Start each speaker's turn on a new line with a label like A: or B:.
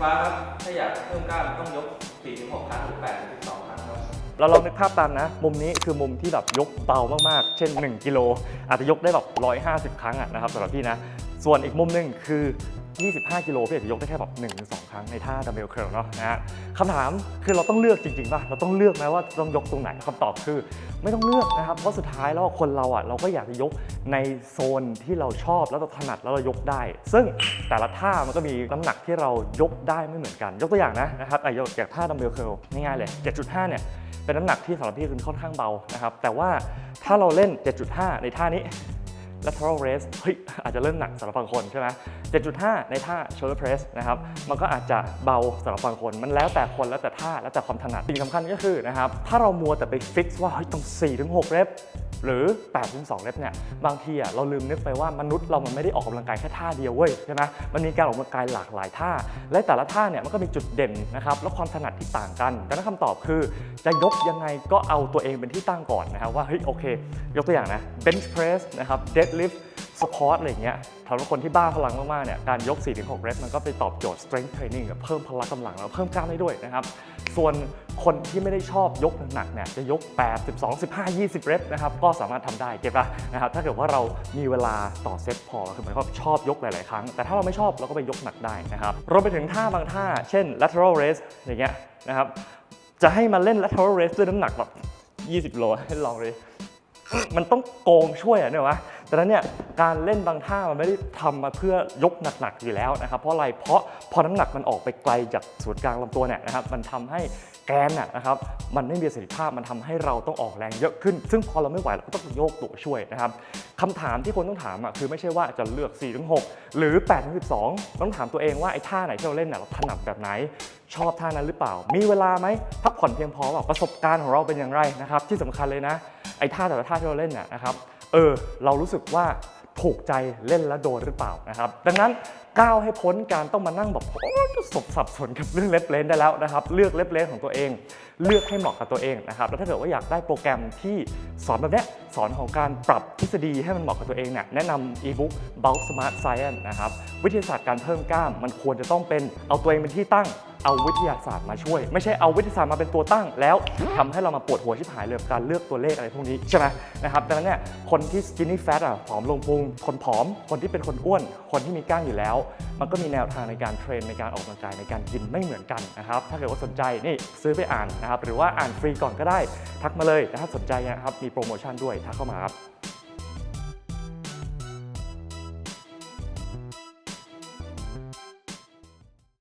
A: ฟ้าครับ ถ้าอยากเพิ่มกล้ามต้องยก 4-6 ครั้งหรือ8-12 ครั้งครับ
B: เราลองนึกภาพตามนะ มุมนี้คือมุมที่แบบยกเบามากๆ เช่น 1 กิโล อาจจะยกได้แบบ150 ครั้งอะนะครับสำหรับพี่นะ ส่วนอีกมุมหนึ่งคือ 25 กิโลพี่อาจจะยกได้แค่แบบ1-2ครั้งในท่าดัมเบลเคิลเนาะนะฮะคำถามคือเราต้องเลือกจริงๆป่ะ เราต้องเลือกไหมว่าต้องยกตรงไหนคำตอบคือ ไม่ต้องเลือกนะครับ เพราะสุดท้ายแล้วคนเราอะเราก็อยากจะยกในโซนที่เราชอบแล้วเราถนัดแล้วเรายกได้ ซึ่งแต่ละท่ามันก็มีน้ำหนักที่เรายกได้ไม่เหมือนกัน ยกตัวอย่างนะนะครับอยกอย่างท่าดัมเบลเคิลง่ายๆเลย 7.5 เนี่ยเป็นน้ำหนักที่สำหรับพี่คือค่อนข้างเบานะครับแต่ว่าถ้าเราเล่น 7.5 ในท่านี้ lateral raise เฮ้ยอาจจะเริ่มหนักสำหรับบางคนใช่ไหม7.5 ในท่า shoulder press นะครับ มันก็อาจจะเบาสำหรับบางคน มันแล้วแต่คนแล้วแต่ท่าแล้วแต่ความถนัด สิ่งสำคัญก็คือนะครับ ถ้าเรามัวแต่ไปฟิกซ์ว่าเฮ้ยต้อง 4-6 เรปหรือ8ถึง2เรปเนี่ย บางทีอะเราลืมนึกไปว่ามนุษย์เรามันไม่ได้ออกกำลังกายแค่ท่าเดียวเว้ยใช่ไหมมันมีการออกกำลังกายหลากหลายท่า และแต่ละท่าเนี่ยมันก็มีจุดเด่นนะครับ และความถนัดที่ต่างกันดังนั้นคำตอบคือ จะยกยังไงก็เอาตัวเองเป็นที่ตั้งก่อนนะครับว่าเฮ้ยโอเค ยกตัวอย่างนะ bench press นะครับ deadlift สควอตอะไรเงี้ยสำหรับคนที่บ้าพลังมากๆเนี่ยการยก 4-6 เรปมันก็ไปตอบโจทย์ strength training กับเพิ่มพละกำลังแล้วเพิ่มกล้ามได้ด้วยนะครับ ส่วนคนที่ไม่ได้ชอบยกหนักๆเนี่ยจะยก 8 12 15 20 เรปนะครับก็สามารถทำได้เก็บปะนะครับถ้าเกิดว่าเรามีเวลาต่อเซตพอคือหมายความว่าชอบยกหลายๆ ครั้ง แต่ถ้าเราไม่ชอบเราก็ไปยกหนักได้นะครับรวมไปถึงท่าบางท่า เช่น lateral raise อย่างเงี้ยนะครับจะให้มาเล่น lateral raise ด้วยน้ำหนักแบบ20 โลให้ลองเลยมันต้องโกงช่วยอะเนี่ยวะ ดังนั้นเนี่ยการเล่นบางท่ามันไม่ได้ทำมาเพื่อยกหนักๆอยู่แล้วนะครับเพราะอะไรเพราะพอน้ำหนักมันออกไปไกลจากศูนย์กลางลำตัวเนี่ยนะครับมันทำให้แกนน่ะนะครับมันไม่มีประสิทธิภาพมันทำให้เราต้องออกแรงเยอะขึ้น ซึ่งพอเราไม่ไหวเราก็ต้องโยกตัวช่วยนะครับคำถามที่คนต้องถามอะคือไม่ใช่ว่าจะเลือก 4-6 หรือ 8-12 ต้องถามตัวเองว่าไอ้ท่าไหนที่เราเล่นน่ะเราถนัดแบบไหนชอบท่านั้นหรือเปล่า มีเวลาไหมพักผ่อนเพียงพอเปล่าประสบการณ์ของเราเป็นอย่างไรนะครับที่สำคัญเลยนะไอ้ท่าแต่ละท่าที่เราเล่นน่ะนะครับ เออเรารู้สึกว่าถูกใจเล่นแล้วโดนหรือเปล่านะครับดังนั้นก้าวให้พ้นการต้องมานั่งแบบโอ้สบสับสนกับเรื่องเล็บเลนได้แล้วนะครับเลือกเล็บเลนของตัวเอง เลือกให้เหมาะกับตัวเองนะครับแล้วถ้าเกิดว่าอยากได้โปรแกรมที่สอนแบบเนี้ยสอนของการปรับทฤษฎีให้มันเหมาะกับตัวเองเนี่ยแนะนำอีบุ๊ก Bulk Smart Science นะครับวิทยาศาสตร์การเพิ่มกล้ามมันควรจะต้องเป็นเอาตัวเองเป็นที่ตั้ง เอาวิทยาศาสตร์มาช่วย ไม่ใช่เอาวิทยาศาสตร์มาเป็นตัวตั้ง แล้วทำให้เรามาปวดหัวชิบหายเลยกับการเลือกตัวเลขอะไรพวกนี้ใช่ไหมนะครับดังนั้นเนี่ยคนที่ skinny fat อะผอมลงพุงคนผอม คนที่เป็นคนอ้วน คนที่มีกล้ามอยู่แล้ว มันก็มีแนวทางในการเทรนในการออกกำลังกายในการกินไม่เหมือนกันนะครับถ้าเกิดว่าสนใจนี่ซื้อไปอ่านนะครับหรือว่าอ่านฟรีก่อนก็ได้ ทักมาเลยแต่ถ้าสนใจนะครับมีโปรโมชั่นด้วยทักเข้ามาครับ